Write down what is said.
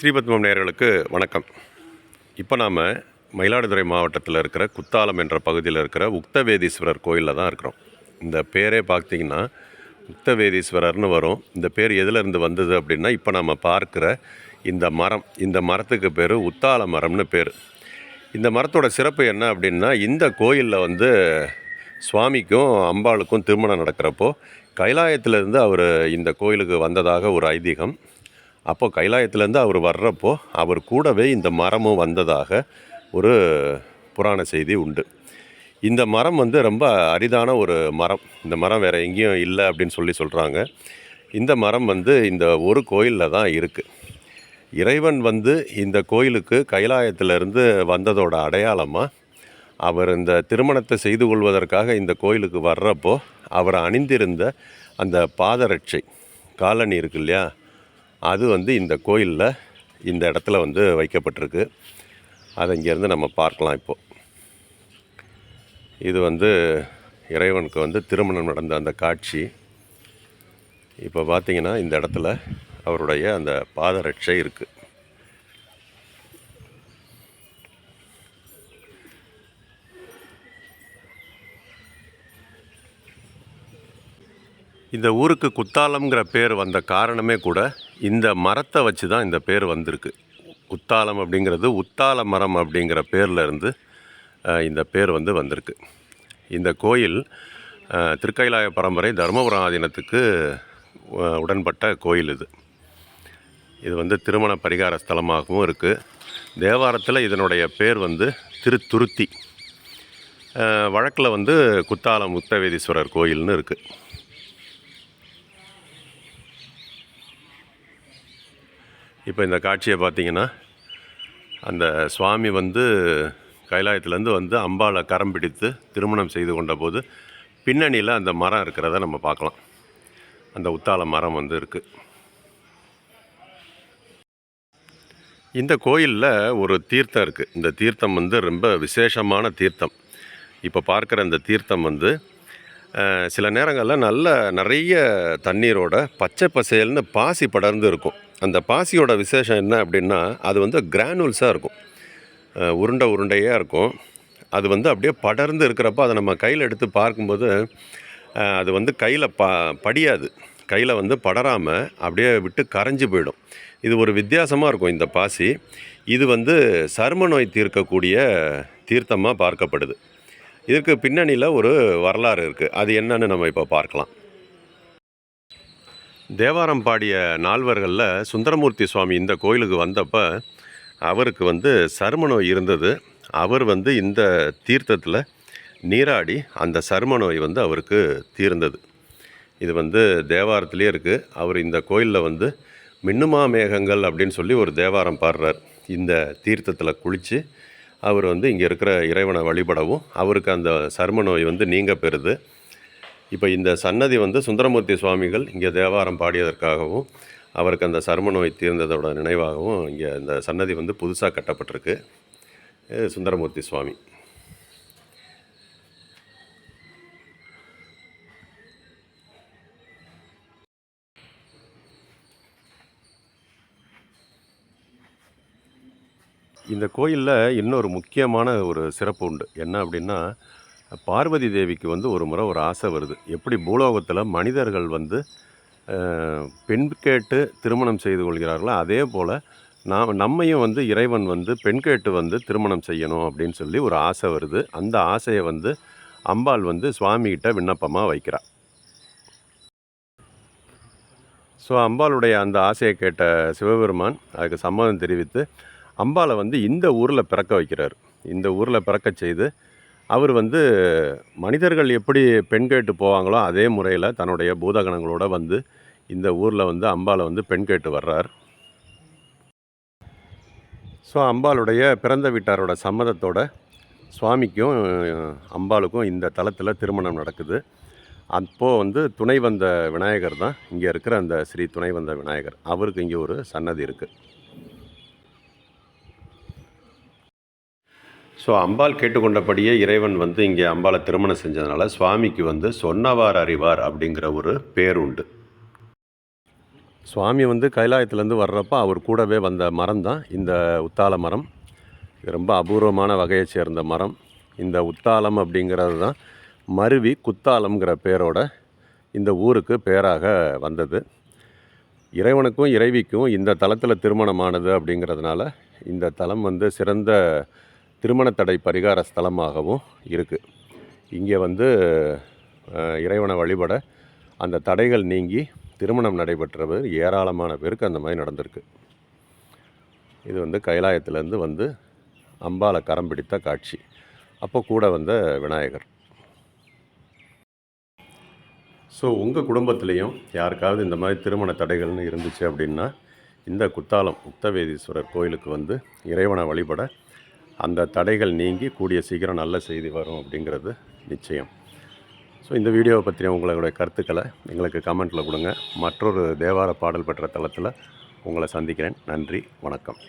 ஸ்ரீபத்மம் நேர்களுக்கு வணக்கம். இப்போ நாம் மயிலாடுதுறை மாவட்டத்தில் இருக்கிற குத்தாலம் என்ற பகுதியில் இருக்கிற உக்தவேதீஸ்வரர் கோயிலில் தான் இருக்கிறோம். இந்த பேரே பார்த்தீங்கன்னா உக்தவேதீஸ்வரர்னு வரும். இந்த பேர் எதிலிருந்து வந்தது அப்படின்னா இப்போ நம்ம பார்க்குற இந்த மரம் இந்த மரத்துக்கு பேர் உத்தால மரம்னு பேர். இந்த மரத்தோட சிறப்பு என்ன அப்படின்னா இந்த கோயிலில் வந்து சுவாமிக்கும் அம்பாளுக்கும் திருமணம் நடக்கிறப்போ கைலாயத்திலேருந்து அவர் இந்த கோயிலுக்கு வந்ததாக ஒரு ஐதீகம். அப்போ கைலாயத்திலேருந்து அவர் வர்றப்போ அவர் கூடவே இந்த மரமும் வந்ததாக ஒரு புராண செய்தி உண்டு. இந்த மரம் வந்து ரொம்ப அரிதான ஒரு மரம். இந்த மரம் வேறு எங்கேயும் இல்லை அப்படின்னு சொல்லி சொல்கிறாங்க இந்த மரம் வந்து இந்த ஒரு கோயிலில் தான் இருக்குது இறைவன் வந்து இந்த கோயிலுக்கு கைலாயத்திலிருந்து வந்ததோட அடையாளமாக அவர் இந்த திருமணத்தை செய்து கொள்வதற்காக இந்த கோயிலுக்கு வர்றப்போ அவர் அணிந்திருந்த அந்த பாதரட்சை காலணி இருக்கு இல்லையா? அது வந்து இந்த கோயிலில் இந்த இடத்துல வந்து வைக்கப்பட்டிருக்கு. அதை இங்கேருந்து நம்ம பார்க்கலாம் இப்போது இது வந்து இறைவனுக்கு வந்து திருமணம் நடந்த அந்த காட்சி. இப்போ பார்த்தீங்கன்னா இந்த இடத்துல அவருடைய அந்த பாதரட்சை இருக்குது இந்த ஊருக்கு குத்தாலம்ங்கிற பேர் வந்த காரணமே கூட இந்த மரத்தை வச்சு தான் இந்த பேர் வந்திருக்கு. குத்தாலம் அப்படிங்கிறது உத்தால மரம் அப்படிங்கிற பேரில் இருந்து இந்த பேர் வந்து வந்திருக்கு. இந்த கோயில் திருக்கைலாய பரம்பரை தர்மபுரம் ஆதீனத்துக்கு உடன்பட்ட கோயில் இது. இது வந்து திருமண பரிகார ஸ்தலமாகவும் இருக்குது தேவாரத்தில் இதனுடைய பேர் வந்து திருத்துருத்தி. வழக்கில் வந்து குத்தாலம் முத்தவேதீஸ்வரர் கோயில்னு இருக்குது இப்போ இந்த காட்சியை பார்த்தீங்கன்னா அந்த சுவாமி வந்து கைலாயத்துலேருந்து வந்து அம்பாளை கரம் பிடித்து திருமணம் செய்து கொண்ட போது பின்னணியில் அந்த மரம் இருக்கிறத நம்ம பார்க்கலாம். அந்த உத்தால மரம் வந்து இருக்குது இந்த கோயிலில் ஒரு தீர்த்தம் இருக்குது இந்த தீர்த்தம் வந்து ரொம்ப விசேஷமான தீர்த்தம். இப்போ பார்க்குற இந்த தீர்த்தம் வந்து சில நேரங்களில் நல்ல நிறைய தண்ணீரோட பச்சை பசேல்னு பாசி படர்ந்து இருக்கும். அந்த பாசியோட விசேஷம் என்ன அப்படின்னா அது வந்து கிரானுல்ஸாக இருக்கும். உருண்டை உருண்டையாக இருக்கும். அது வந்து அப்படியே படர்ந்து இருக்கிறப்ப அதை நம்ம கையில் எடுத்து பார்க்கும்போது அது வந்து கையில் ப படியாது. கையில் வந்து படராமல் அப்படியே விட்டு கரைஞ்சு போயிடும். இது ஒரு வித்தியாசமாக இருக்கும் இந்த பாசி. இது வந்து சரும நோய் தீர்க்கக்கூடிய தீர்த்தமாக பார்க்கப்படுது. இதற்கு பின்னணியில் ஒரு வரலாறு இருக்குது அது என்னன்னு நம்ம இப்போ பார்க்கலாம். தேவாரம் பாடிய நால்வர்களில் சுந்தரமூர்த்தி சுவாமி இந்த கோயிலுக்கு வந்தப்போ அவருக்கு வந்து சரும நோய் இருந்தது. அவர் வந்து இந்த தீர்த்தத்தில் நீராடி அந்த சரும நோய் வந்து அவருக்கு தீர்ந்தது. இது வந்து தேவாரத்திலே இருக்குது அவர் இந்த கோயிலில் வந்து மின்னுமா மேகங்கள் அப்படின்னு சொல்லி ஒரு தேவாரம் பாடுறார். இந்த தீர்த்தத்தில் குளித்து அவர் வந்து இங்கே இருக்கிற இறைவனை வழிபடவும் அவருக்கு அந்த சரும நோய் வந்து நீங்க பெறுது. இப்போ இந்த சன்னதி வந்து சுந்தரமூர்த்தி சுவாமிகள் இங்கே தேவாரம் பாடியதற்காகவும் அவருக்கு அந்த சர்ம நோய் தீர்ந்ததோட நினைவாகவும் இங்கே இந்த சன்னதி வந்து புதுசாக கட்டப்பட்டிருக்கு. சுந்தரமூர்த்தி சுவாமி. இந்த கோயிலில் இன்னொரு முக்கியமான ஒரு சிறப்பு உண்டு. என்ன அப்படின்னா பார்வதி தேவிக்கு வந்து ஒரு முறை ஒரு ஆசை வருது. எப்படி பூலோகத்தில் மனிதர்கள் வந்து பெண் கேட்டு திருமணம் செய்து கொள்கிறார்களோ அதே போல் நாம் நம்மையும் வந்து இறைவன் வந்து பெண் கேட்டு வந்து திருமணம் செய்யணும் அப்படின்னு சொல்லி ஒரு ஆசை வருது. அந்த ஆசையை வந்து அம்பாள் வந்து சுவாமிகிட்ட விண்ணப்பமாக வைக்கிறா. ஸோ அம்பாளுடைய அந்த ஆசையை கேட்ட சிவபெருமான் அதுக்கு சம்மதம் தெரிவித்து அம்பாளை வந்து இந்த ஊரில் பிறக்க வைக்கிறார். இந்த ஊரில் பிறக்க செய்து அவர் வந்து மனிதர்கள் எப்படி பெண் கேட்டு போவாங்களோ அதே முறையில் தன்னுடைய பூதகணங்களோடு வந்து இந்த ஊரில் வந்து அம்பாளை வந்து பெண் கேட்டு வர்றார். ஸோ அம்பாளுடைய பிறந்த வீட்டாரோட சம்மதத்தோட சுவாமிக்கும் அம்பாளுக்கும் இந்த தளத்தில் திருமணம் நடக்குது. அப்போது வந்து துணை வந்த விநாயகர் தான் இங்கே இருக்கிற அந்த ஸ்ரீ துணை வந்த விநாயகர். அவருக்கு இங்கே ஒரு சன்னதி இருக்குது ஸோ அம்பாள் கேட்டுக்கொண்டபடியே இறைவன் வந்து இங்கே அம்பாளை திருமணம் செஞ்சதுனால சுவாமிக்கு வந்து சொன்னவார் அறிவார் அப்படிங்கிற ஒரு பேர் உண்டு. சுவாமி வந்து கைலாயத்துலேருந்து வர்றப்ப அவர் கூடவே வந்த மரம் தான் இந்த உத்தால மரம். ரொம்ப அபூர்வமான வகையை சேர்ந்த மரம். இந்த உத்தாலம் அப்படிங்கிறது தான் மருவி குத்தாலம்ங்கிற பேரோட இந்த ஊருக்கு பேராக வந்தது. இறைவனுக்கும் இறைவிக்கும் இந்த தலத்தில் திருமணமானது அப்படிங்கிறதுனால இந்த தலம் வந்து சிறந்த திருமண தடை பரிகார ஸ்தலமாகவும் இருக்குது இங்கே வந்து இறைவனை வழிபட அந்த தடைகள் நீங்கி திருமணம் நடைபெற்றது ஏராளமான பேருக்கு அந்த மாதிரி நடந்திருக்கு. இது வந்து கைலாயத்திலேருந்து வந்து அம்பாலை கரம் பிடித்த காட்சி. அப்போ கூட வந்த விநாயகர். ஸோ உங்கள் குடும்பத்துலேயும் யாருக்காவது இந்த மாதிரி திருமண தடைகள்னு இருந்துச்சு அப்படின்னா இந்த குத்தாலம் உத்தவேதீஸ்வரர் கோயிலுக்கு வந்து இறைவனை வழிபட அந்த தடைகள் நீங்கி கூடிய சீக்கிரம் நல்ல செய்தி வரும் அப்படிங்கிறது நிச்சயம். ஸோ இந்த வீடியோவை பற்றின உங்களுடைய கருத்துக்களை எங்களுக்கு கமெண்ட்டில் கொடுங்க. மற்றொரு தேவார பாடல் பெற்ற தளத்தில் உங்களை சந்திக்கிறேன். நன்றி வணக்கம்.